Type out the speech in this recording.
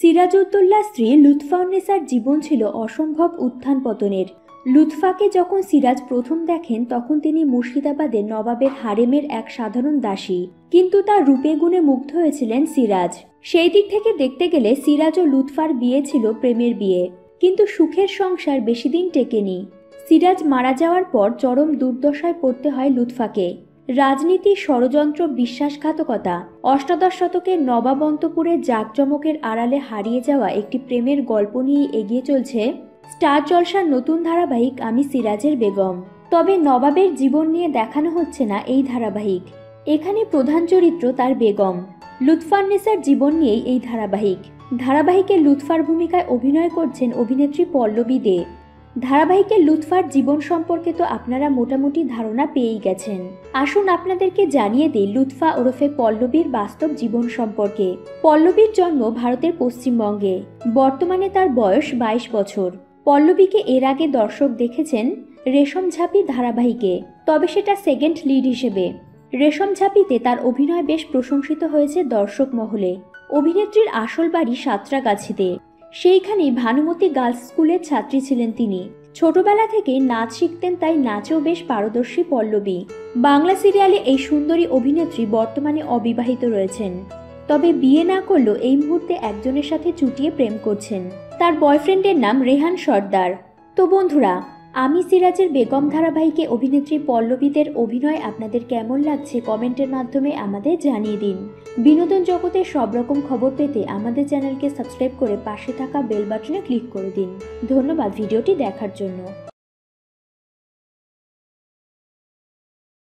সিরাজউদ্দৌলার স্ত্রী লুৎফাউন্নেসার জীবন ছিল অসম্ভব উত্থান পতনের। লুৎফাকে যখন সিরাজ প্রথম দেখেন, তখন তিনি মুর্শিদাবাদের নবাবের হারেমের এক সাধারণ দাসী। কিন্তু তার রূপে গুণে মুগ্ধ হয়েছিলেন সিরাজ। সেই দিক থেকে দেখতে গেলে সিরাজ ও লুৎফার বিয়ে ছিল প্রেমের বিয়ে। কিন্তু সুখের সংসার বেশি দিন টেকেনি। সিরাজ মারা যাওয়ার পর চরম দুর্দশায় পড়তে হয় লুৎফাকে। রাজনীতি, ষড়যন্ত্র, বিশ্বাসঘাতকতা, অষ্টাদশ শতকের নবাবন্তপুরের জাঁকজমকের আড়ালে হারিয়ে যাওয়া একটি প্রেমের গল্প নিয়ে এগিয়ে চলছে স্টার জলসার নতুন ধারাবাহিক আমি সিরাজের বেগম। তবে নবাবের জীবন নিয়ে দেখানো হচ্ছে না এই ধারাবাহিক। এখানে প্রধান চরিত্র তার বেগম। লুৎফান্নেসার জীবন নিয়েই এই ধারাবাহিক। ধারাবাহিকে লুৎফার ভূমিকায় অভিনয় করছেন অভিনেত্রী পল্লবী দে। ধারাবাহিকে লুৎফার জীবন সম্পর্কে তো আপনারা মোটামুটি ধারণা পেয়েই গেছেন। আসুন আপনাদেরকে জানিয়ে দিই লুৎফা ওরফে পল্লবীর বাস্তব জীবন সম্পর্কে। পল্লবীর জন্ম ভারতের পশ্চিমবঙ্গে। বর্তমানে তার বয়স বাইশ বছর। পল্লবীকে এর আগে দর্শক দেখেছেন রেশম ঝাঁপি ধারাবাহিকে, তবে সেটা সেকেন্ড লিড হিসেবে। রেশম ঝাঁপিতে তার অভিনয় বেশ প্রশংসিত হয়েছে দর্শক মহলে। অভিনেত্রীর আসল বাড়ি সাঁতরাগাছিতে। সেইখানেই ভানুমতি গার্লস স্কুলের ছাত্রী ছিলেন তিনি। ছোটবেলা থেকে নাচ শিখতেন, তাই নাচেও বেশ পারদর্শী পল্লবী। বাংলা সিরিয়ালে এই সুন্দরী অভিনেত্রী বর্তমানে অবিবাহিত রয়েছেন। তবে বিয়ে না করলেও এই মুহূর্তে একজনের সাথে চুটিয়ে প্রেম করছেন। তার বয়ফ্রেন্ডের নাম রেহান সর্দার। তো বন্ধুরা আমি সিরাজের বেগম ধারাবাহিকে অভিনেত্রী পল্লবীদের অভিনয় আপনাদের কেমন লাগছে কমেন্টের মাধ্যমে আমাদের জানিয়ে দিন। বিনোদন জগতের সব রকম খবর পেতে আমাদের চ্যানেলকে সাবস্ক্রাইব করে পাশে থাকা বেল বাটনে ক্লিক করে দিন। ধন্যবাদ ভিডিওটি দেখার জন্য।